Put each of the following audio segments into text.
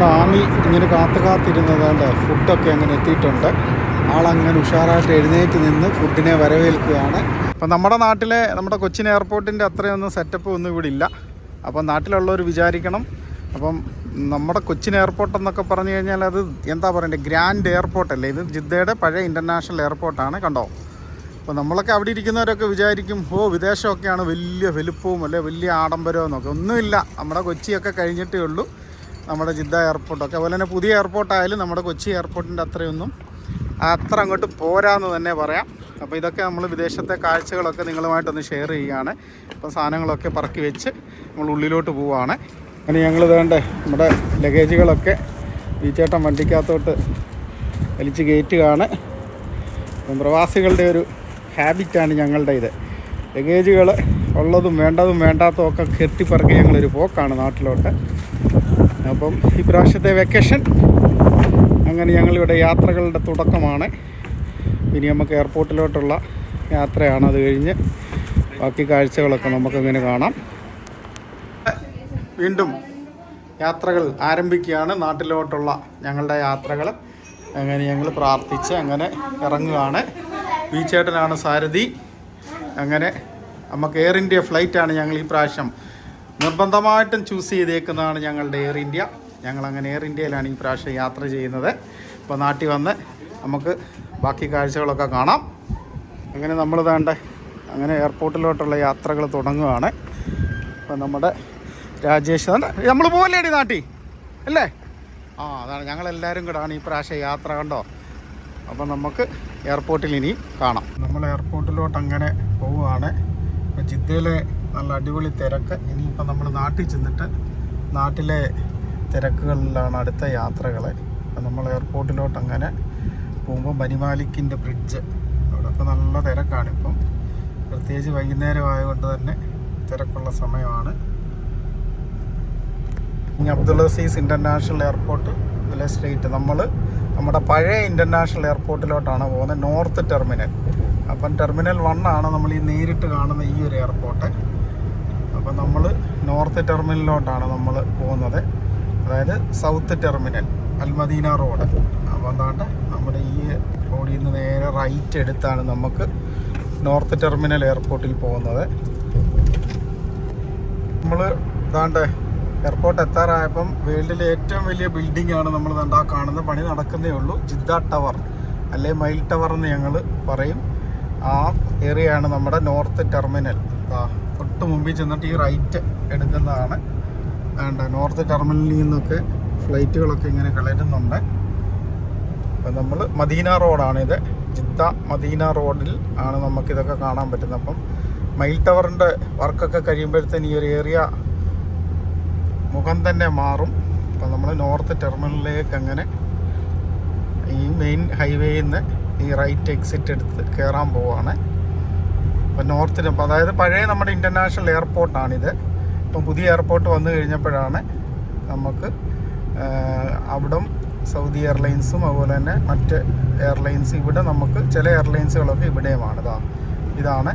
നമ്മുടെ ആമി ഇങ്ങനെ കാത്തു കാത്തിരുന്നതുകൊണ്ട് ഫുഡൊക്കെ അങ്ങനെ എത്തിയിട്ടുണ്ട്. ആളങ്ങനെ ഉഷാറായിട്ട് എഴുന്നേറ്റ് നിന്ന് ഫുഡിനെ വരവേൽക്കുകയാണ്. അപ്പം നമ്മുടെ നാട്ടിലെ നമ്മുടെ കൊച്ചിൻ എയർപോർട്ടിന്റെ അത്രയൊന്നും സെറ്റപ്പ് ഒന്നും ഇവിടെ ഇല്ല. അപ്പം നാട്ടിലുള്ളവർ വിചാരിക്കണം. അപ്പം നമ്മുടെ കൊച്ചിൻ എയർപോർട്ട് എന്നൊക്കെ പറഞ്ഞു കഴിഞ്ഞാൽ അത് എന്താ പറയണ്ടേ? ഗ്രാൻഡ് എയർപോർട്ട് അല്ലേ? ഇത് ജിദ്ദയുടെ പഴയ ഇന്റർനാഷണൽ എയർപോർട്ടാണ് കണ്ടോ? അപ്പോൾ നമ്മളൊക്കെ അവിടെ ഇരിക്കുന്നവരൊക്കെ വിചാരിക്കും ഓ വിദേശമൊക്കെയാണ് വലിയ വലുപ്പവും അല്ലെ? വലിയ ആഡംബരവും എന്നൊക്കെ. ഒന്നുമില്ല. നമ്മുടെ കൊച്ചിയൊക്കെ കഴിഞ്ഞിട്ടേ ഉള്ളൂ. നമ്മുടെ ജിദ്ദ എയർപോർട്ടൊക്കെ അതുപോലെ തന്നെ പുതിയ എയർപോർട്ടായാലും നമ്മുടെ കൊച്ചി എയർപോർട്ടിന്റെ അത്രയൊന്നും അത്ര അങ്ങോട്ട് പോരാന്ന് തന്നെ പറയാം. അപ്പോൾ ഇതൊക്കെ നമ്മൾ വിദേശത്തെ കാഴ്ചകളൊക്കെ നിങ്ങളുമായിട്ടൊന്ന് ഷെയർ ചെയ്യുകയാണ്. അപ്പോൾ സാധനങ്ങളൊക്കെ പറക്കി വെച്ച് നമ്മൾ ഉള്ളിലോട്ട് പോവുകയാണ്. അങ്ങനെ ഞങ്ങൾ വേണ്ടേ നമ്മുടെ ലഗേജുകളൊക്കെ ഈ ചേട്ടൻ വണ്ടിക്കകത്തോട്ട് വലിച്ച് കയറ്റുകയാണ്. അപ്പം പ്രവാസികളുടെ ഒരു ഹാബിറ്റാണ് ഞങ്ങളുടെ ഇത് ലഗേജുകൾ ഉള്ളതും വേണ്ടതും വേണ്ടാത്തതും ഒക്കെ കെട്ടിപ്പറക്കി ഞങ്ങളൊരു പോക്കാണ് നാട്ടിലോട്ട്. അപ്പം ഈ പ്രാവശ്യത്തെ വെക്കേഷൻ അങ്ങനെ ഞങ്ങളിവിടെ യാത്രകളുടെ തുടക്കമാണ്. ഇനി നമുക്ക് എയർപോർട്ടിലോട്ടുള്ള യാത്രയാണ് അത് കഴിഞ്ഞ് ബാക്കി കാഴ്ചകളൊക്കെ നമുക്കങ്ങനെ കാണാം. വീണ്ടും യാത്രകൾ ആരംഭിക്കുകയാണ്. നാട്ടിലോട്ടുള്ള ഞങ്ങളുടെ യാത്രകൾ അങ്ങനെ ഞങ്ങൾ പ്രാർത്ഥിച്ച് അങ്ങനെ ഇറങ്ങുകയാണ്. ബീച്ചേട്ടനാണ് ചേട്ടനാണ് സാരഥി. അങ്ങനെ നമുക്ക് എയർ ഇന്ത്യ ഫ്ലൈറ്റാണ് ഞങ്ങൾ ഈ പ്രാവശ്യം നിർബന്ധമായിട്ടും ചൂസ് ചെയ്തേക്കുന്നതാണ് ഞങ്ങളുടെ എയർ ഇന്ത്യ ഞങ്ങൾ അങ്ങനെ എയർ ഇന്ത്യയിലാണ് ഈ പ്രാവശ്യം യാത്ര ചെയ്യുന്നത്. അപ്പോൾ നാട്ടിൽ വന്ന് നമുക്ക് ബാക്കി കാഴ്ചകളൊക്കെ കാണാം. അങ്ങനെ നമ്മൾ വേണ്ട അങ്ങനെ എയർപോർട്ടിലോട്ടുള്ള യാത്രകൾ തുടങ്ങുകയാണ് അപ്പോൾ നമ്മുടെ രാജേഷ് നമ്മൾ പോകല്ലേടി നാട്ടി? അല്ലേ? ആ അതാണ്. ഞങ്ങളെല്ലാവരും കൂടാണ് ഈ പ്രാവശ്യം യാത്ര കണ്ടോ? അപ്പം നമുക്ക് എയർപോർട്ടിൽ ഇനി കാണാം. നമ്മൾ എയർപോർട്ടിലോട്ട് അങ്ങനെ പോവുകയാണ് ഇപ്പം ജിദ്ദയിലെ നല്ല അടിപൊളി തിരക്ക്. ഇനിയിപ്പോൾ നമ്മൾ നാട്ടിൽ ചെന്നിട്ട് നാട്ടിലെ തിരക്കുകളിലാണ് അടുത്ത യാത്രകൾ നമ്മൾ എയർപോർട്ടിലോട്ട് അങ്ങനെ പോകുമ്പോൾ ബനിമാലിക്കിന്റെ ബ്രിഡ്ജ് അവിടെയൊക്കെ നല്ല തിരക്കാണിപ്പം പ്രത്യേകിച്ച് വൈകുന്നേരം ആയതുകൊണ്ട് തന്നെ തിരക്കുള്ള സമയമാണ്. ഇനി അബ്ദുൾ അസീസ് ഇന്റർനാഷണൽ എയർപോർട്ട് ഇതിലെ സ്ട്രീറ്റ് നമ്മൾ നമ്മുടെ പഴയ ഇന്റർനാഷണൽ എയർപോർട്ടിലോട്ടാണ് പോകുന്നത്. നോർത്ത് ടെർമിനൽ അപ്പം ടെർമിനൽ വൺ ആണ് നമ്മൾ ഈ നേരിട്ട് കാണുന്ന ഈ ഒരു എയർപോർട്ട് അപ്പം നമ്മൾ നോർത്ത് ടെർമിനലിലോട്ടാണ് നമ്മൾ പോകുന്നത്. അതായത് സൗത്ത് ടെർമിനൽ അൽമദീന റോഡ്. അപ്പോൾ അതാണ്ട് നമ്മുടെ ഈ റോഡിൽ നിന്ന് നേരെ റൈറ്റ് എടുത്താണ് നമുക്ക് നോർത്ത് ടെർമിനൽ എയർപോർട്ടിൽ പോകുന്നത്. നമ്മൾ ഇതാണ്ട് എയർപോർട്ട് എത്താറായപ്പം വേൾഡിലെ ഏറ്റവും വലിയ ബിൽഡിംഗ് ആണ് നമ്മൾ കണ്ടാ കാണുന്ന പണി നടക്കുന്നേ ഉള്ളൂ. ജിദ്ദ ടവർ അല്ലെ? മൈൽ ടവർ എന്ന് ഞങ്ങൾ പറയും. ആ ഏരിയയാണ് നമ്മുടെ നോർത്ത് ടെർമിനൽ. ആ തൊട്ട് മുമ്പിൽ ചെന്നിട്ട് ഈ റൈറ്റ് എടുക്കുന്നതാണ്. വേണ്ട നോർത്ത് ടെർമിനലിൽ നിന്നൊക്കെ ഫ്ലൈറ്റുകളൊക്കെ ഇങ്ങനെ കളയുന്നുണ്ട് അപ്പം നമ്മൾ മദീന റോഡാണിത് ജിദ്ദ മദീന റോഡിൽ ആണ് നമുക്കിതൊക്കെ കാണാൻ പറ്റുന്നത്. അപ്പം മൈൽ ടവറിന്റെ വർക്കൊക്കെ കഴിയുമ്പോഴത്തേന് ഈ ഒരു ഏരിയ മുഖം തന്നെ മാറും. അപ്പം നമ്മൾ നോർത്ത് ടെർമിനലിലേക്ക് അങ്ങനെ ഈ മെയിൻ ഹൈവേയിൽ നിന്ന് ഈ റൈറ്റ് എക്സിറ്റ് എടുത്ത് കയറാൻ പോവാണ്. അപ്പം നോർത്തിന് അപ്പം അതായത് പഴയ നമ്മുടെ ഇന്റർനാഷണൽ എയർപോർട്ടാണിത്. ഇപ്പം പുതിയ എയർപോർട്ട് വന്നു കഴിഞ്ഞപ്പോഴാണ് നമുക്ക് അവിടം സൗദി എയർലൈൻസും അതുപോലെ തന്നെ മറ്റ് എയർലൈൻസ് ഇവിടെ നമുക്ക് ചില എയർലൈൻസുകളൊക്കെ ഇവിടെയുമാണ്. ഇതാ ഇതാണ്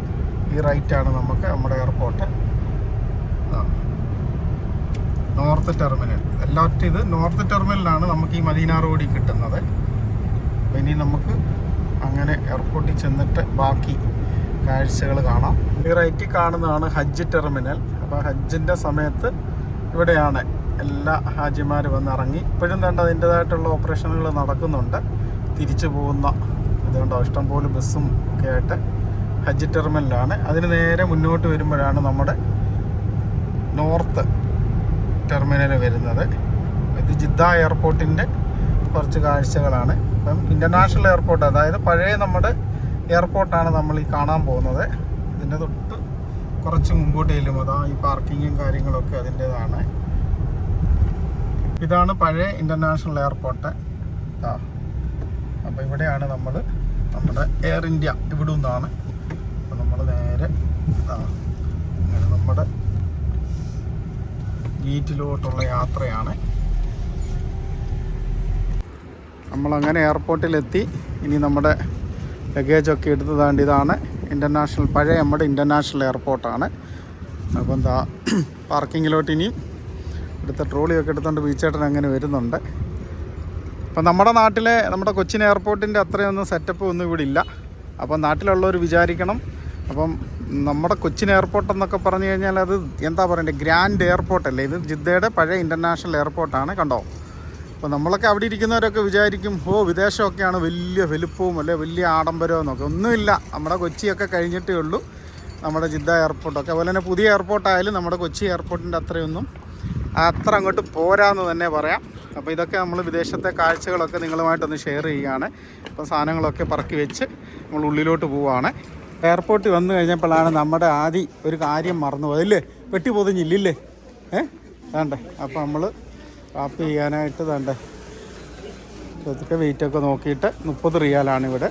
ഈ റൈറ്റാണ് നമുക്ക് നമ്മുടെ എയർപോർട്ട്. North terminal. എല്ലാറ്റും ഇത് നോർത്ത് ടെർമിനലാണ് നമുക്ക് ഈ മദീന റോഡിൽ കിട്ടുന്നത്. അപ്പോൾ ഇനി നമുക്ക് അങ്ങനെ എയർപോർട്ടിൽ ചെന്നിട്ട് ബാക്കി കാഴ്ചകൾ കാണാം. ഈ റൈറ്റിൽ കാണുന്നതാണ് ഹജ്ജ് ടെർമിനൽ അപ്പോൾ ഹജ്ജിന്റെ സമയത്ത് ഇവിടെയാണ് എല്ലാ ഹാജിമാർ വന്ന് ഇറങ്ങി. ഇപ്പോഴും തന്നെ അതിന്റെതായിട്ടുള്ള ഓപ്പറേഷനുകൾ നടക്കുന്നുണ്ട്. തിരിച്ചു പോകുന്ന ഇതുകൊണ്ടോ ഇഷ്ടംപോലെ ബസ്സും ഒക്കെ ആയിട്ട് ഹജ്ജ് ടെർമിനലാണ് അതിന് നേരെ മുന്നോട്ട് വരുമ്പോഴാണ് നമ്മുടെ നോർത്ത് ടെർമിനൽ വരുന്നത്. ഇത് ജിദ്ദ എയർപോർട്ടിന്റെ കുറച്ച് കാഴ്ചകളാണ്. ഇപ്പം ഇന്റർനാഷണൽ എയർപോർട്ട് അതായത് പഴയ നമ്മുടെ എയർപോർട്ടാണ് നമ്മൾ ഈ കാണാൻ പോകുന്നത്. ഇതിന്റെ തൊട്ട് കുറച്ച് മുമ്പോട്ട് ചെല്ലും അതാ ഈ പാർക്കിങ്ങും കാര്യങ്ങളൊക്കെ അതിന്റേതാണ്. ഇതാണ് പഴയ ഇന്റർനാഷണൽ എയർപോർട്ട്. ആ അപ്പോൾ ഇവിടെയാണ് നമ്മൾ നമ്മുടെ എയർ ഇന്ത്യ ഇവിടെ നിന്നാണ്. അപ്പോൾ നമ്മൾ നേരെ ആ അങ്ങനെ നമ്മുടെ ഗേറ്റിലോട്ടുള്ള യാത്രയാണ്. നമ്മളങ്ങനെ എയർപോർട്ടിലെത്തി. ഇനി നമ്മുടെ ലഗേജൊക്കെ എടുത്ത് താണ്ടി ഇതാണ് ഇന്റർനാഷണൽ പഴയ നമ്മുടെ ഇന്റർനാഷണൽ എയർപോർട്ടാണ് അപ്പോൾ എന്താ പാർക്കിങ്ങിലോട്ട് ഇനിയും എടുത്ത ട്രോളിയൊക്കെ എടുത്തുകൊണ്ട് ബീച്ചേട്ടൻ അങ്ങനെ വരുന്നുണ്ട്. അപ്പം നമ്മുടെ നാട്ടിലെ നമ്മുടെ കൊച്ചിൻ എയർപോർട്ടിന്റെ അത്രയൊന്നും സെറ്റപ്പ് ഒന്നും ഇവിടെ ഇല്ല. അപ്പം നാട്ടിലുള്ളവർ വിചാരിക്കണം. അപ്പം നമ്മുടെ കൊച്ചിൻ എയർപോർട്ട് എന്നൊക്കെ പറഞ്ഞു കഴിഞ്ഞാൽ അത് എന്താ പറയണ്ടേ ഗ്രാൻഡ് എയർപോർട്ടല്ലേ ഇത് ജിദ്ദയുടെ പഴയ ഇന്റർനാഷണൽ എയർപോർട്ടാണ് കണ്ടോ? അപ്പോൾ നമ്മളൊക്കെ അവിടെ ഇരിക്കുന്നവരൊക്കെ വിചാരിക്കും ഓ വിദേശമൊക്കെയാണ് വലിയ വലുപ്പവും അല്ലെ വലിയ ആഡംബരവും എന്നൊക്കെ. ഒന്നുമില്ല. നമ്മുടെ കൊച്ചിയൊക്കെ കഴിഞ്ഞിട്ടേ ഉള്ളൂ. നമ്മുടെ ജിദ്ദ എയർപോർട്ടൊക്കെ അതുപോലെ തന്നെ പുതിയ എയർപോർട്ടായാലും നമ്മുടെ കൊച്ചി എയർപോർട്ടിന്റെ അത്രയൊന്നും അത്ര അങ്ങോട്ട് പോരാന്ന് തന്നെ പറയാം. അപ്പോൾ ഇതൊക്കെ നമ്മൾ വിദേശത്തെ കാഴ്ചകളൊക്കെ നിങ്ങളുമായിട്ടൊന്ന് ഷെയർ ചെയ്യുകയാണ്. അപ്പോൾ സാധനങ്ങളൊക്കെ പറക്കി വെച്ച് നമ്മൾ ഉള്ളിലോട്ട് പോവുകയാണ്. എയർപോർട്ടിൽ വന്നു കഴിഞ്ഞപ്പോഴാണ് നമ്മുടെ ആദി ഒരു കാര്യം മറന്നു പോയല്ലേ വെട്ടി പൊതിഞ്ഞില്ലേ? ഏ? വേണ്ടേ? അപ്പോൾ നമ്മൾ റാപ്പ് ചെയ്യാനായിട്ട് വേണ്ടേ ഇതൊക്കെ വെയിറ്റൊക്കെ നോക്കിയിട്ട് മുപ്പത് റിയാലാണ് ഇവിടെ.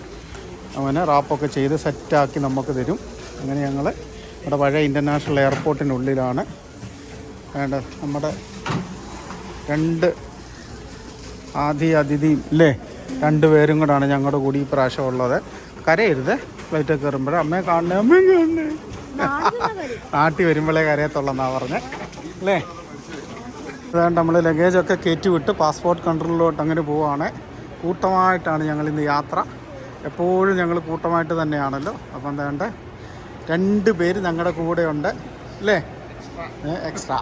അവനെ റാപ്പൊക്കെ ചെയ്ത് സെറ്റാക്കി നമുക്ക് തരും. അങ്ങനെ ഞങ്ങൾ നമ്മുടെ പഴയ ഇന്റർനാഷണൽ എയർപോർട്ടിനുള്ളിലാണ് വേണ്ട നമ്മുടെ രണ്ട് ആദി അതിഥിയും ഇല്ലേ രണ്ട് പേരും കൂടാണ് ഞങ്ങളുടെ കൂടി ഈ പ്രാവശ്യം ഉള്ളത്. കരയരുത്. ഫ്ലൈറ്റ് കയറുമ്പോഴേ അമ്മയെ കാണണേ അമ്മയും കാണണേ. നാട്ടിൽ വരുമ്പോഴേ കരയത്തുള്ളെന്നാണ് പറഞ്ഞത് അല്ലേ അതുകൊണ്ട് നമ്മൾ ലഗേജൊക്കെ കയറ്റി വിട്ട് പാസ്പോർട്ട് കൺട്രോളിലോട്ട് അങ്ങനെ പോവുകയാണ് കൂട്ടമായിട്ടാണ് ഞങ്ങൾ ഇന്ന് യാത്ര. എപ്പോഴും ഞങ്ങൾ കൂട്ടമായിട്ട് തന്നെയാണല്ലോ. അപ്പം എന്താണ്ട് രണ്ട് പേര് ഞങ്ങളുടെ കൂടെയുണ്ട്. അല്ലേ? എക്സ്ട്രാ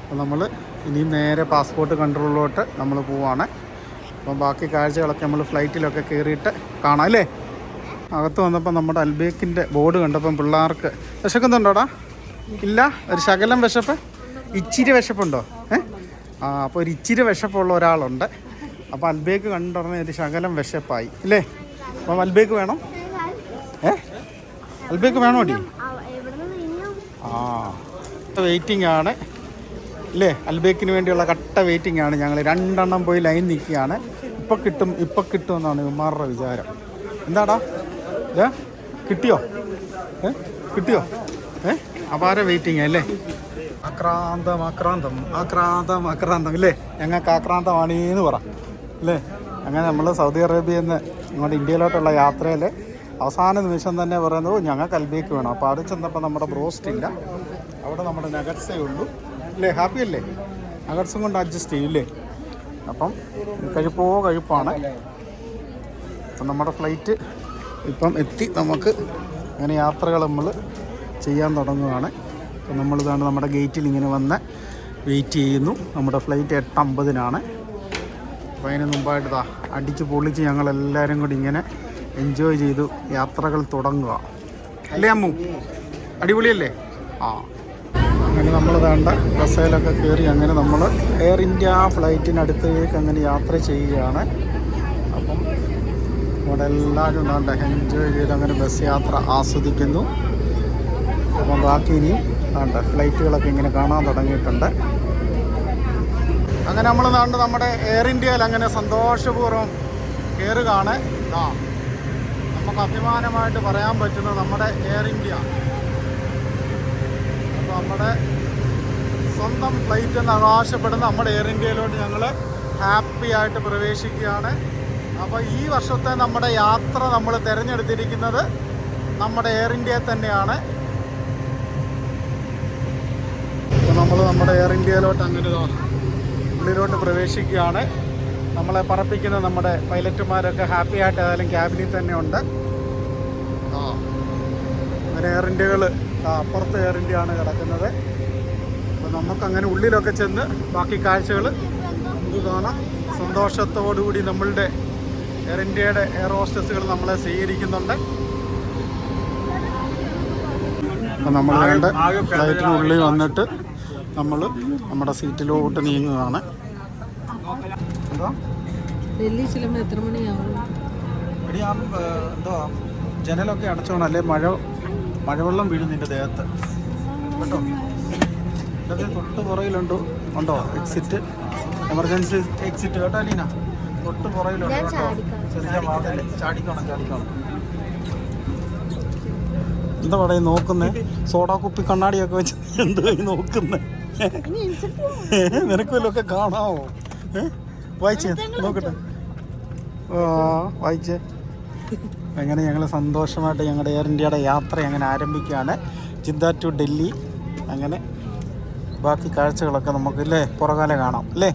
അപ്പം നമ്മൾ ഇനിയും നേരെ പാസ്പോർട്ട് കൺട്രോളിലോട്ട് നമ്മൾ പോവുകയാണ് അപ്പം ബാക്കി കാഴ്ചകളൊക്കെ നമ്മൾ ഫ്ലൈറ്റിലൊക്കെ കയറിയിട്ട് കാണാം അല്ലേ? അകത്ത് വന്നപ്പോൾ നമ്മുടെ അൽബേക്കിന്റെ ബോർഡ് കണ്ടപ്പം പിള്ളേർക്ക് വിശക്കുന്നുണ്ടോടാ? ഇല്ല? ഒരു ശകലം വിശപ്പ്? ഇച്ചിരി വിശപ്പുണ്ടോ? ഏ? ആ അപ്പോൾ ഒരു ഇച്ചിരി വിശപ്പുള്ള ഒരാളുണ്ട്. അപ്പോൾ അൽബേക്ക് കണ്ടുടനെ ഒരു ശകലം വിശപ്പായി. ഇല്ലേ? അപ്പം അൽബേക്ക് വേണം? ഏ? അൽബേക്ക് വേണോ ഡി ആ വെയിറ്റിംഗ് ആണ്. ഇല്ലേ? അൽബേക്കിന് വേണ്ടിയുള്ള കട്ട വെയിറ്റിംഗ് ആണ്. ഞങ്ങൾ രണ്ടെണ്ണം പോയി ലൈൻ നിൽക്കുകയാണ്. ഇപ്പം കിട്ടും ഇപ്പം കിട്ടും എന്നാണ് ഇവന്മാരുടെ വിചാരം. എന്താടാ? ഏ കിട്ടിയോ? ഏ? കിട്ടിയോ? ഏ? അപാര വെയിറ്റിംഗ് അല്ലേ? ആക്രാന്തം അക്രാന്തം ആക്രാന്തം അക്രാന്തം ഇല്ലേ? ഞങ്ങൾക്ക് ആക്രാന്തമാണീന്ന് പറ. അല്ലേ അങ്ങനെ നമ്മൾ സൗദി അറേബ്യയിൽ നിന്ന് ഇങ്ങോട്ട് ഇന്ത്യയിലോട്ടുള്ള യാത്രയിൽ അവസാന നിമിഷം തന്നെ പറയുന്നത് "ഓ, ഞങ്ങൾക്ക് അൽബേക്ക് വേണം. അപ്പോൾ അവിടെ ചെന്നപ്പോൾ നമ്മുടെ ബ്രോസ്റ്റ് ഇല്ല അവിടെ നമ്മുടെ നഗറ്റ്സേ ഉള്ളൂ. അല്ലേ ഹാപ്പി അല്ലേ? നഗറ്റ്സും കൊണ്ട് അഡ്ജസ്റ്റ് ചെയ്യും ഇല്ലേ? അപ്പം കഴിപ്പോ കഴിപ്പാണ്. അപ്പം നമ്മുടെ ഫ്ലൈറ്റ് ഇപ്പം എത്തി. നമുക്ക് അങ്ങനെ യാത്രകൾ നമ്മൾ ചെയ്യാൻ തുടങ്ങുകയാണ് അപ്പം നമ്മളിതാണ് നമ്മുടെ ഗേറ്റിൽ ഇങ്ങനെ വന്ന് വെയിറ്റ് ചെയ്യുന്നു. നമ്മുടെ ഫ്ലൈറ്റ് എട്ടമ്പതിനാണ്. അപ്പോൾ അതിന് മുമ്പായിട്ട് അടിച്ച് പൊളിച്ച് ഞങ്ങളെല്ലാവരും കൂടി ഇങ്ങനെ എൻജോയ് ചെയ്തു യാത്രകൾ തുടങ്ങുക. അല്ലേ അമ്മു? അടിപൊളിയല്ലേ? ആ. അങ്ങനെ നമ്മൾ വേണ്ട ബസ്സയിലൊക്കെ കയറി അങ്ങനെ നമ്മൾ എയർ ഇന്ത്യ ഫ്ലൈറ്റിനടുത്തേക്ക് അങ്ങനെ യാത്ര ചെയ്യുകയാണ്. അപ്പം ഇവിടെ എല്ലാവരും വേണ്ട എൻജോയ് ചെയ്ത് അങ്ങനെ ബസ് യാത്ര ആസ്വദിക്കുന്നു. അപ്പം ബാക്കി ഇനിയും വേണ്ട ഫ്ലൈറ്റുകളൊക്കെ ഇങ്ങനെ കാണാൻ തുടങ്ങിയിട്ടുണ്ട്. അങ്ങനെ നമ്മൾ നാണ്ട് നമ്മുടെ എയർ ഇന്ത്യയിൽ അങ്ങനെ സന്തോഷപൂർവം കയറുകയാണ് ആ നമുക്ക് അഭിമാനമായിട്ട് പറയാൻ പറ്റുന്നത് നമ്മുടെ എയർ ഇന്ത്യ അപ്പോൾ നമ്മുടെ സ്വന്തം ഫ്ലൈറ്റ് എന്ന് അവകാശപ്പെടുന്ന നമ്മുടെ എയർ ഇന്ത്യയിലോട്ട് ഞങ്ങൾ ഹാപ്പി ആയിട്ട് പ്രവേശിക്കുകയാണ്. അപ്പോൾ ഈ വർഷത്തെ നമ്മുടെ യാത്ര നമ്മൾ തിരഞ്ഞെടുത്തിരിക്കുന്നത് നമ്മുടെ എയർ ഇന്ത്യയെ തന്നെയാണ് അപ്പോൾ നമ്മൾ നമ്മുടെ എയർ ഇന്ത്യയിലോട്ട് അങ്ങനെ ഉള്ളിലോട്ട് പ്രവേശിക്കുകയാണ്. നമ്മളെ പറപ്പിക്കുന്ന നമ്മുടെ പൈലറ്റുമാരൊക്കെ ഹാപ്പി ആയിട്ട് ഏതായാലും ക്യാബിനിൽ തന്നെ ഉണ്ട്. ആ അങ്ങനെ എയർ ഇന്ത്യകൾ അപ്പുറത്ത് എയർ ഇന്ത്യ ആണ് കിടക്കുന്നത്. അപ്പോൾ നമുക്കങ്ങനെ ഉള്ളിലൊക്കെ ചെന്ന് ബാക്കി കാഴ്ചകൾ നമുക്ക് കാണാം. സന്തോഷത്തോടുകൂടി നമ്മളുടെ എയർ ഇന്ത്യയുടെ എയർ ഹോസ്റ്റസുകൾ നമ്മളെ സ്വീകരിക്കുന്നുണ്ട്. അപ്പോൾ നമ്മൾ വേണ്ട ഫ്ലൈറ്റിനുള്ളിൽ വന്നിട്ട് നമ്മൾ നമ്മുടെ സീറ്റിലോട്ട് നീങ്ങുകയാണ്. എന്താ? ഡൽഹി ചെല്ലുമ്പോൾ എത്ര മണിയാവും? ആ ജനലൊക്കെ അടച്ചോണം അല്ലേ? മഴ മഴവെള്ളം വീഴും നിന്റെ ദേഹത്ത്. കേട്ടോ? ഇതൊക്കെ തൊട്ട് പുറയിലുണ്ടോ ഉണ്ടോ? എക്സിറ്റ് എമർജൻസി എക്സിറ്റ് കേട്ടോ അലീന? തൊട്ട് പുറയിലുണ്ടോ കേട്ടോ. ചെറിയ വാതിൽ ചാടിക്കണം ചാടിക്കണം. എന്താ പറയുക നോക്കുന്നേ? സോഡാ കുപ്പി കണ്ണാടിയൊക്കെ വെച്ച് എന്തായി നോക്കുന്നേ? നിനക്ക് വല്ലതൊക്കെ കാണാവോ? ഏ? വായിച്ചേ നോക്കട്ടെ. ഓ വായിച്ചേ. അങ്ങനെ ഞങ്ങൾ സന്തോഷമായിട്ട് ഞങ്ങളുടെ എയർ ഇന്ത്യയുടെ യാത്ര അങ്ങനെ ആരംഭിക്കുകയാണ്? Jeddah to Delhi. അങ്ങനെ ബാക്കി കാഴ്ചകളൊക്കെ നമുക്ക് ഇല്ലേ പുറകാലെ കാണാം അല്ലേ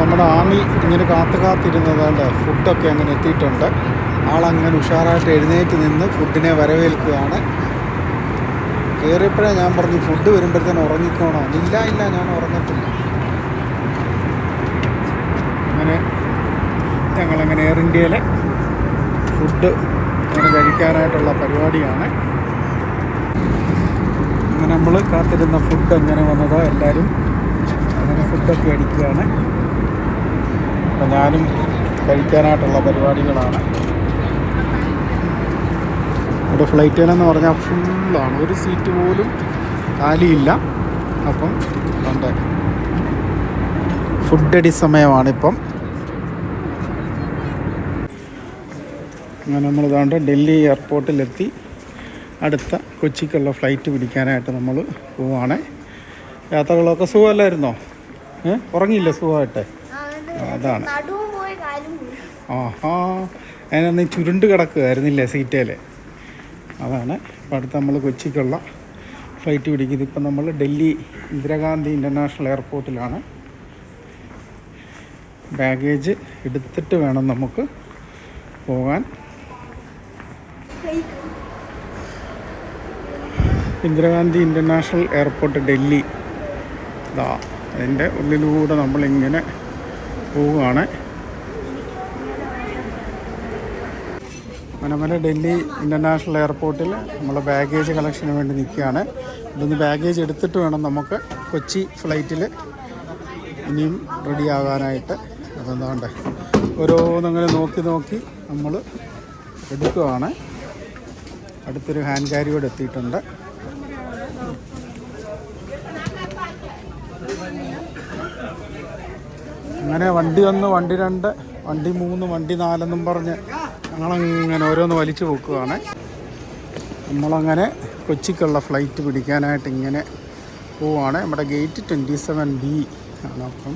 നമ്മുടെ ആമി ഇങ്ങനെ കാത്തു കാത്തിരുന്നതുകൊണ്ട് ഫുഡൊക്കെ അങ്ങനെ എത്തിയിട്ടുണ്ട്. ആളങ്ങനെ ഉഷാറായിട്ട് എഴുന്നേറ്റ് നിന്ന് ഫുഡിനെ വരവേൽക്കുകയാണ്. കയറിയപ്പോഴേ ഞാൻ പറഞ്ഞു ഫുഡ് വരുമ്പോഴത്തേന് ഉറങ്ങിക്കോണോ? ഇല്ല ഇല്ല ഞാൻ ഉറങ്ങത്തില്ല. അങ്ങനെ ഞങ്ങളങ്ങനെ എയർ ഇന്ത്യയിലെ ഫുഡ് അങ്ങനെ കഴിക്കാനായിട്ടുള്ള പരിപാടിയാണ്. അങ്ങനെ നമ്മൾ കാത്തിരുന്ന ഫുഡ് എങ്ങനെ വന്നതോ എല്ലാവരും അങ്ങനെ ഫുഡൊക്കെ അടിക്കുകയാണ്. ഞാനും കഴിക്കാനായിട്ടുള്ള പരിപാടികളാണ്. ഇവിടെ ഫ്ലൈറ്റിലെന്ന് പറഞ്ഞാൽ ഫുള്ളാണ് ഒരു സീറ്റ് പോലും കാലിയില്ല. അപ്പം ഉണ്ട്. ഫുഡടി സമയമാണിപ്പം അങ്ങനെ നമ്മൾ ഇതാണ്ട് ഡൽഹി എയർപോർട്ടിലെത്തി അടുത്ത കൊച്ചിക്കുള്ള ഫ്ലൈറ്റ് പിടിക്കാനായിട്ട് നമ്മൾ പോവുകയാണ് യാത്രകളൊക്കെ സുഖമല്ലായിരുന്നോ? ഏ? ഉറങ്ങിയില്ല സുഖമായിട്ട്? അതാണ്. ആഹാ. അതിനന്ന് ചുരുണ്ട് കിടക്കുകയായിരുന്നില്ലേ സീറ്റേൽ അതാണ്. അപ്പം അടുത്ത് നമ്മൾ കൊച്ചിക്കുള്ള ഫ്ലൈറ്റ് പിടിക്കുന്നത്. ഇപ്പം നമ്മൾ ഡൽഹി ഇന്ദിരാഗാന്ധി ഇന്റർനാഷണൽ എയർപോർട്ടിലാണ്. ബാഗേജ് എടുത്തിട്ട് വേണം നമുക്ക് പോകാൻ. Indira Gandhi international airport Delhi. ഇതാ അതിന്റെ ഉള്ളിലൂടെ നമ്മളിങ്ങനെ പോവുകയാണ്. മനമല ഡൽഹി ഇന്റർനാഷണൽ എയർപോർട്ടിൽ നമ്മൾ ബാഗേജ് കളക്ഷന് വേണ്ടി നിൽക്കുകയാണ്. ഇതൊന്ന് ബാഗേജ് എടുത്തിട്ട് വേണം നമുക്ക് കൊച്ചി ഫ്ലൈറ്റിൽ ഇനിയും റെഡി ആകാനായിട്ട്. അപ്പോൾ എന്താണ്ട് ഓരോന്നങ്ങനെ നോക്കി നോക്കി നമ്മൾ എടുക്കുകയാണ് അടുത്തൊരു ഹാൻഡ് ക്യാരിയോട് എത്തിയിട്ടുണ്ട്. അങ്ങനെ വണ്ടി ഒന്ന് വണ്ടി രണ്ട് വണ്ടി മൂന്ന് വണ്ടി നാലെന്നും പറഞ്ഞ് ഞങ്ങളങ്ങനെ ഓരോന്ന് വലിച്ചു പോക്കുകയാണ് നമ്മളങ്ങനെ കൊച്ചിക്കുള്ള ഫ്ലൈറ്റ് പിടിക്കാനായിട്ട് ഇങ്ങനെ പോവുകയാണ് നമ്മുടെ ഗേറ്റ് ട്വന്റി സെവൻ ബി ആണ് അപ്പം.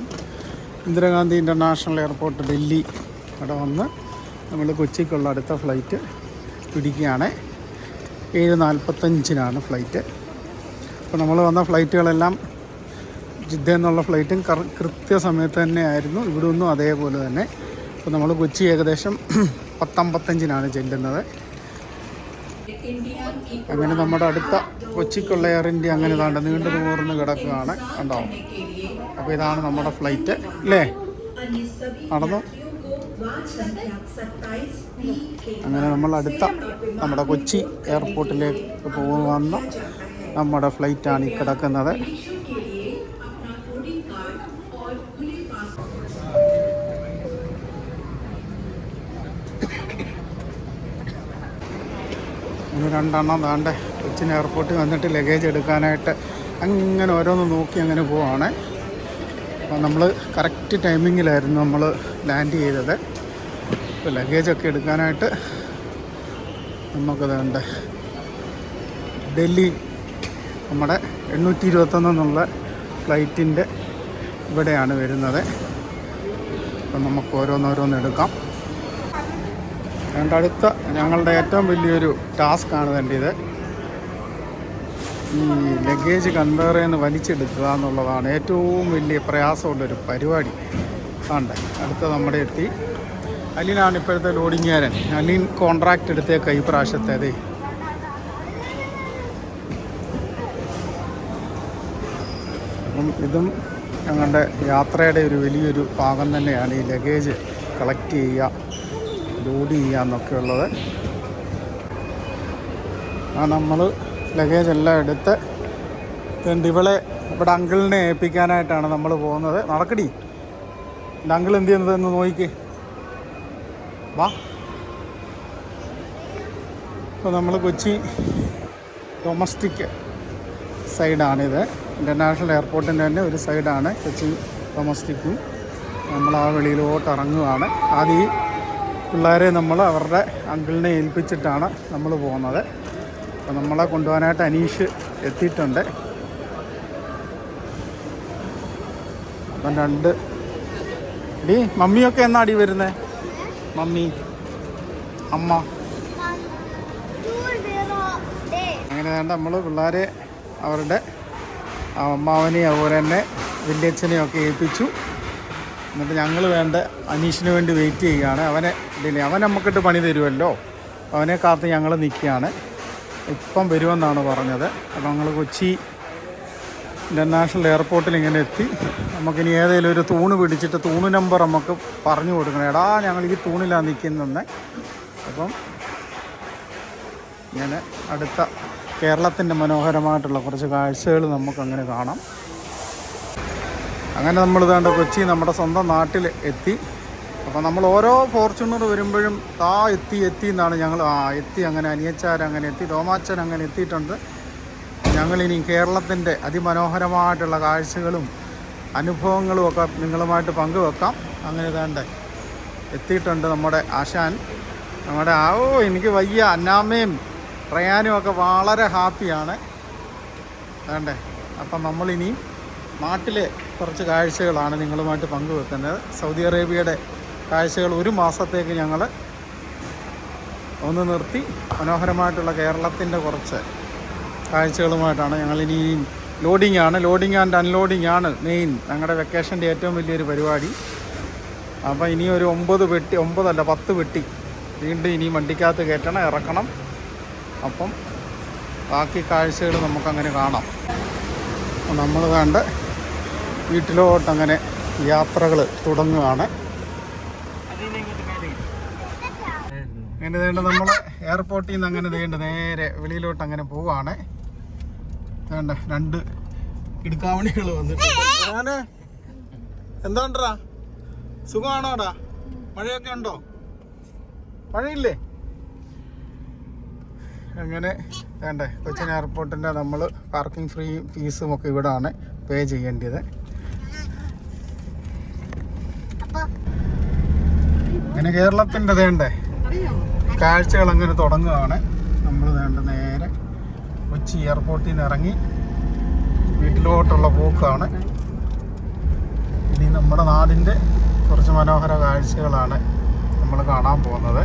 ഇന്ദിരാഗാന്ധി ഇന്റർനാഷണൽ എയർപോർട്ട് ഡൽഹി അവിടെ വന്ന് നമ്മൾ കൊച്ചിക്കുള്ള അടുത്ത ഫ്ലൈറ്റ് പിടിക്കുകയാണ്. ഏഴ് നാൽപ്പത്തഞ്ചിനാണ് ഫ്ലൈറ്റ്. അപ്പോൾ നമ്മൾ വന്ന ഫ്ലൈറ്റുകളെല്ലാം ജിദ്ദ എന്നുള്ള ഫ്ലൈറ്റും കറ കൃത്യസമയത്ത് തന്നെ ആയിരുന്നു ഇവിടെ നിന്നും അതേപോലെ തന്നെ. അപ്പോൾ നമ്മൾ കൊച്ചി ഏകദേശം പത്തമ്പത്തഞ്ചിനാണ് ചെല്ലുന്നത്. അങ്ങനെ നമ്മുടെ അടുത്ത കൊച്ചിക്കുള്ള എയർ ഇന്ത്യ അങ്ങനെ താണ്ട് നീണ്ടു പോർന്ന് കിടക്കുകയാണ് കണ്ടോ? അപ്പോൾ ഇതാണ് നമ്മുടെ ഫ്ലൈറ്റ് അല്ലേ? നടന്നു. അങ്ങനെ നമ്മൾ അടുത്ത നമ്മുടെ കൊച്ചി എയർപോർട്ടിലേക്ക് പോകുന്ന നമ്മുടെ ഫ്ലൈറ്റാണ് ഈ കിടക്കുന്നത്. രണ്ടെണ്ണം താണ്ടെ കൊച്ചിൻ എയർപോർട്ടിൽ വന്നിട്ട് ലഗേജ് എടുക്കാനായിട്ട് അങ്ങനെ ഓരോന്ന് നോക്കി അങ്ങനെ പോവാണ്. അപ്പോൾ നമ്മൾ കറക്റ്റ് ടൈമിങ്ങിലായിരുന്നു നമ്മൾ ലാൻഡ് ചെയ്തത്. ഇപ്പോൾ ലഗേജൊക്കെ എടുക്കാനായിട്ട് നമുക്ക് വേണ്ട? ഡൽഹി നമ്മുടെ എണ്ണൂറ്റി ഇരുപത്തൊന്നെന്നുള്ള ഫ്ലൈറ്റിന്റെ ഇവിടെയാണ് വരുന്നത്. അപ്പം നമുക്ക് ഓരോന്നോരോന്ന് എടുക്കാം. രണ്ടടുത്ത ഞങ്ങളുടെ ഏറ്റവും വലിയൊരു ടാസ്ക്കാണ് വേണ്ടി ഇത്. ഈ ലഗേജ് കൺവെയറിൽ നിന്ന് വലിച്ചെടുക്കുക എന്നുള്ളതാണ് ഏറ്റവും വലിയ പ്രയാസമുള്ളൊരു പരിപാടി. ആണ്ട് അടുത്ത നമ്മുടെ എത്തി. അലീനാണ് ഇപ്പോഴത്തെ ലോഡിങ്ങുകാരൻ അലീൻ കോൺട്രാക്റ്റ് എടുത്തേക്ക ഈ പ്രാവശ്യത്തെ അതെ അപ്പം ഇതും ഞങ്ങളുടെ യാത്രയുടെ ഒരു വലിയൊരു ഭാഗം തന്നെയാണ് ഈ ലഗേജ് കളക്ട് ചെയ്യുക ലോഡ് ചെയ്യുക എന്നൊക്കെ ഉള്ളത്. ആ നമ്മൾ ലഗേജ് എല്ലാം എടുത്ത് ഇവളെ ഇവിടെ അങ്കിളിനെ ഏൽപ്പിക്കാനായിട്ടാണ് നമ്മൾ പോകുന്നത്. നടക്കടി. എന്റെ അങ്കിൾ എന്ത് ചെയ്യുന്നത് എന്ന് നോക്കി വാ. അപ്പോൾ നമ്മൾ കൊച്ചി ഡൊമസ്റ്റിക് സൈഡാണിത് ഇന്റർനാഷണൽ എയർപോർട്ടിന്റെ തന്നെ ഒരു സൈഡാണ് കൊച്ചി ഡൊമസ്റ്റിക്കും. നമ്മൾ ആ വെളിയിലോട്ട് ഇറങ്ങുകയാണ് ആദ്യം ഈ പിള്ളേരെ നമ്മൾ അവരുടെ അങ്കിളിനെ ഏൽപ്പിച്ചിട്ടാണ് നമ്മൾ പോകുന്നത്. അപ്പോൾ നമ്മളെ കൊണ്ടുപോകാനായിട്ട് അനീഷ് എത്തിയിട്ടുണ്ട്. അപ്പം രണ്ട്. ഡി മമ്മിയൊക്കെ എന്നാ അടി വരുന്നത് മമ്മി അമ്മ. അങ്ങനെ വേണ്ട നമ്മൾ പിള്ളേരെ അവരുടെ അമ്മാവനെയും അതുപോലെ തന്നെ വലിയച്ഛനെയും ഒക്കെ ഏൽപ്പിച്ചു. എന്നിട്ട് ഞങ്ങൾ വേണ്ട അനീഷിന് വേണ്ടി വെയിറ്റ് ചെയ്യുകയാണ്. അവനെ ഇല്ല അവൻ നമുക്കിട്ട് പണി തരുമല്ലോ അവനെ കാത്ത് ഞങ്ങൾ നിൽക്കുകയാണ്. ഇപ്പം വരുമെന്നാണ് പറഞ്ഞത്. അപ്പോൾ ഞങ്ങൾ കൊച്ചി ഇന്റർനാഷണൽ എയർപോർട്ടിൽ ഇങ്ങനെ എത്തി. നമുക്കിനി ഏതെങ്കിലും ഒരു തൂണ് പിടിച്ചിട്ട് തൂണ് നമ്പർ നമുക്ക് പറഞ്ഞു കൊടുക്കണം. എടാ ഞങ്ങൾ ഈ തൂണിലാണ് നിൽക്കുന്നതെന്ന് അപ്പം ഇങ്ങനെ അടുത്ത കേരളത്തിന്റെ മനോഹരമായിട്ടുള്ള കുറച്ച് കാഴ്ചകൾ നമുക്കങ്ങനെ കാണാം. അങ്ങനെ നമ്മൾ ഇതാണ്ട് കൊച്ചി നമ്മുടെ സ്വന്തം നാട്ടിൽ എത്തി. അപ്പോൾ നമ്മൾ ഓരോ ഫോർച്യൂണർ വരുമ്പോഴും താ എത്തി എത്തി എന്നാണ് ഞങ്ങൾ ആ എത്തി അങ്ങനെ അനിയച്ചാർ അങ്ങനെ എത്തി രോമാച്ചൻ അങ്ങനെ എത്തിയിട്ടുണ്ട്. ഞങ്ങളിനി കേരളത്തിന്റെ അതിമനോഹരമായിട്ടുള്ള കാഴ്ചകളും അനുഭവങ്ങളും ഒക്കെ നിങ്ങളുമായിട്ട് പങ്കുവെക്കാം. അങ്ങനെ ഇതാണ്ട് എത്തിയിട്ടുണ്ട് നമ്മുടെ ആശാൻ. നമ്മുടെ ആ ഓ എനിക്ക് വയ്യ അന്നാമ്മയും റയാനും ഒക്കെ വളരെ ഹാപ്പിയാണ്. വേണ്ടേ? അപ്പം നമ്മളിനി നാട്ടിലെ കുറച്ച് കാഴ്ചകളാണ് നിങ്ങളുമായിട്ട് പങ്കുവെക്കുന്നത്. സൗദി അറേബ്യയുടെ കാഴ്ചകൾ ഒരു മാസത്തേക്ക് ഞങ്ങൾ ഒന്ന് നിർത്തി മനോഹരമായിട്ടുള്ള കേരളത്തിന്റെ കുറച്ച് കാഴ്ചകളുമായിട്ടാണ് ഞങ്ങളിനി ലോഡിംഗ് ആണ്. ലോഡിംഗ് ആൻഡ് അൺലോഡിംഗ് ആണ് മെയിൻ ഞങ്ങളുടെ വെക്കേഷന്റെ ഏറ്റവും വലിയൊരു പരിപാടി. അപ്പോൾ ഇനി ഒരു ഒമ്പത് വെട്ടി ഒമ്പതല്ല പത്ത് വെട്ടി. വീണ്ടും ഇനി വണ്ടിക്കകത്ത് കയറ്റണം ഇറക്കണം. അപ്പം ബാക്കി കാഴ്ചകൾ നമുക്കങ്ങനെ കാണാം. നമ്മൾ കണ്ട് വീട്ടിലോട്ടങ്ങനെ യാത്രകൾ തുടങ്ങുകയാണ് അങ്ങനെ വേണ്ട നമ്മൾ എയർപോർട്ടിൽ നിന്ന് അങ്ങനെ വേണ്ട നേരെ വെളിയിലോട്ട് അങ്ങനെ പോവാണ് വേണ്ട രണ്ട് ഇടുക്കാവണികൾ വന്നിട്ടുണ്ട്. എന്താണ്ടാ സുഖമാണോടാ? മഴയൊക്കെ ഉണ്ടോ? മഴയില്ലേ? അങ്ങനെ വേണ്ടേ കൊച്ചിൻ എയർപോർട്ടിന്റെ നമ്മൾ പാർക്കിംഗ് ഫ്രീ ഫീസും ഒക്കെ ഇവിടാണ് പേ ചെയ്യേണ്ടത്. അങ്ങനെ കേരളത്തിന്റെ വേണ്ടേ കാഴ്ചകൾ അങ്ങനെ തുടങ്ങുകയാണ്. നമ്മൾ വേണ്ട നേരെ കൊച്ചി എയർപോർട്ടിൽ നിന്ന് ഇറങ്ങി വീട്ടിലോട്ടുള്ള പോക്കാണ്. ഇനി നമ്മുടെ നാടിന്റെ കുറച്ച് മനോഹര കാഴ്ചകളാണ് നമ്മൾ കാണാൻ പോകുന്നത്.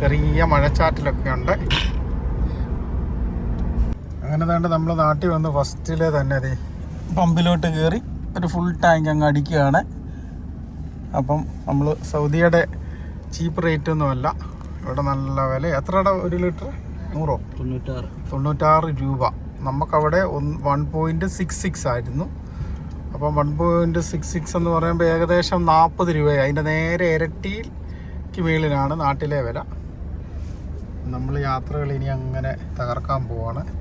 ചെറിയ മഴച്ചാറ്റിലൊക്കെ ഉണ്ട്. അങ്ങനെ താണ്ട് നമ്മൾ നാട്ടിൽ വന്ന് ഫസ്റ്റിലെ തന്നെ അതെ പമ്പിലോട്ട് കയറി ഒരു ഫുൾ ടാങ്ക് അങ്ങ് അടിക്കുകയാണ്. അപ്പം നമ്മൾ സൗദിയുടെ ചീപ്പ് റേറ്റ് ഒന്നുമല്ല ഇവിടെ നല്ല വില. എത്രയുടെ ഒരു ലിറ്റർ നൂറോ? തൊണ്ണൂറ്റാറ്. തൊണ്ണൂറ്റാറ് രൂപ. നമുക്കവിടെ ഒന്ന് വൺ പോയിന്റ് സിക്സ് സിക്സ് ആയിരുന്നു. അപ്പം വൺ പോയിന്റ് സിക്സ് സിക്സ് എന്ന് പറയുമ്പോൾ ഏകദേശം നാൽപ്പത് രൂപയായി. അതിന്റെ നേരെ ഇരട്ടിക്ക് മേളിലാണ് നാട്ടിലെ വില. നമ്മൾ യാത്രകൾ ഇനി അങ്ങനെ തകർക്കാൻ പോവാണ്.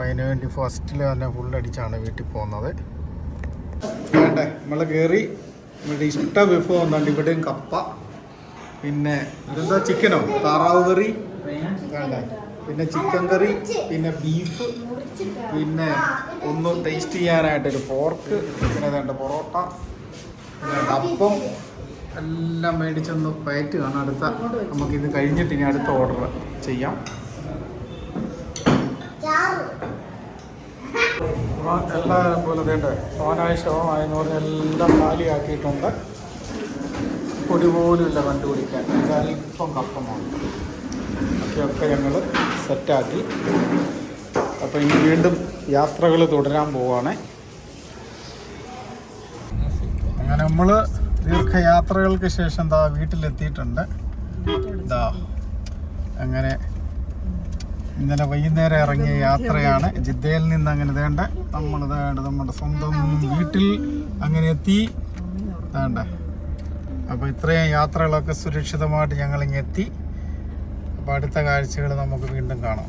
അപ്പം അതിന് വേണ്ടി ഫസ്റ്റിൽ തന്നെ ഫുള്ളടിച്ചാണ് വീട്ടിൽ പോകുന്നത്. വേണ്ടേ? നമ്മൾ കയറി ഇവിടെ ഇഷ്ട വിഭവം എന്താണ് ഇവിടെയും കപ്പ. പിന്നെ ഇതെന്താ? ചിക്കനോ താറാവ് കറി. വേണ്ടേ? പിന്നെ ചിക്കൻ കറി. പിന്നെ ബീഫ് പിന്നെ ഒന്ന് ടേസ്റ്റ് ചെയ്യാനായിട്ടൊരു പോർക്ക് പിന്നെ വേണ്ട പൊറോട്ട. അപ്പം. എല്ലാം മേടിച്ചൊന്ന് പയറ്റ് കാണാം. അടുത്ത നമുക്കിത് കഴിഞ്ഞിട്ട് ഇനി അടുത്ത ഓർഡർ ചെയ്യാം. എല്ലാം പോലെ വേണ്ട സോനായി ശവമായി പറഞ്ഞ എല്ലാം കാലിയാക്കിയിട്ടുണ്ട്. പൊടി പോലും ഇല്ല കണ്ടുപിടിക്കാൻ ഇത് അല്പം കപ്പമാണ് ഒക്കെയൊക്കെ ഞങ്ങൾ സെറ്റാക്കി. അപ്പോൾ ഇനി വീണ്ടും യാത്രകൾ തുടരാൻ പോവാണ്. അങ്ങനെ നമ്മൾ ദീർഘയാത്രകൾക്ക് ശേഷം എന്താ വീട്ടിലെത്തിയിട്ടുണ്ട്. ദാ അങ്ങനെ ഇന്നലെ വൈകുന്നേരം ഇറങ്ങിയ യാത്രയാണ്. ജിദ്ദയിൽ നിന്ന് അങ്ങനെ വേണ്ട നമ്മൾ വേണ്ട നമ്മുടെ സ്വന്തം വീട്ടിൽ അങ്ങനെ എത്തി. വേണ്ട അപ്പോൾ ഇത്രയും യാത്രകളൊക്കെ സുരക്ഷിതമായിട്ട് ഞങ്ങൾ ഇങ്ങെത്തി അപ്പോൾ അടുത്ത കാഴ്ചകൾ നമുക്ക് വീണ്ടും കാണാം.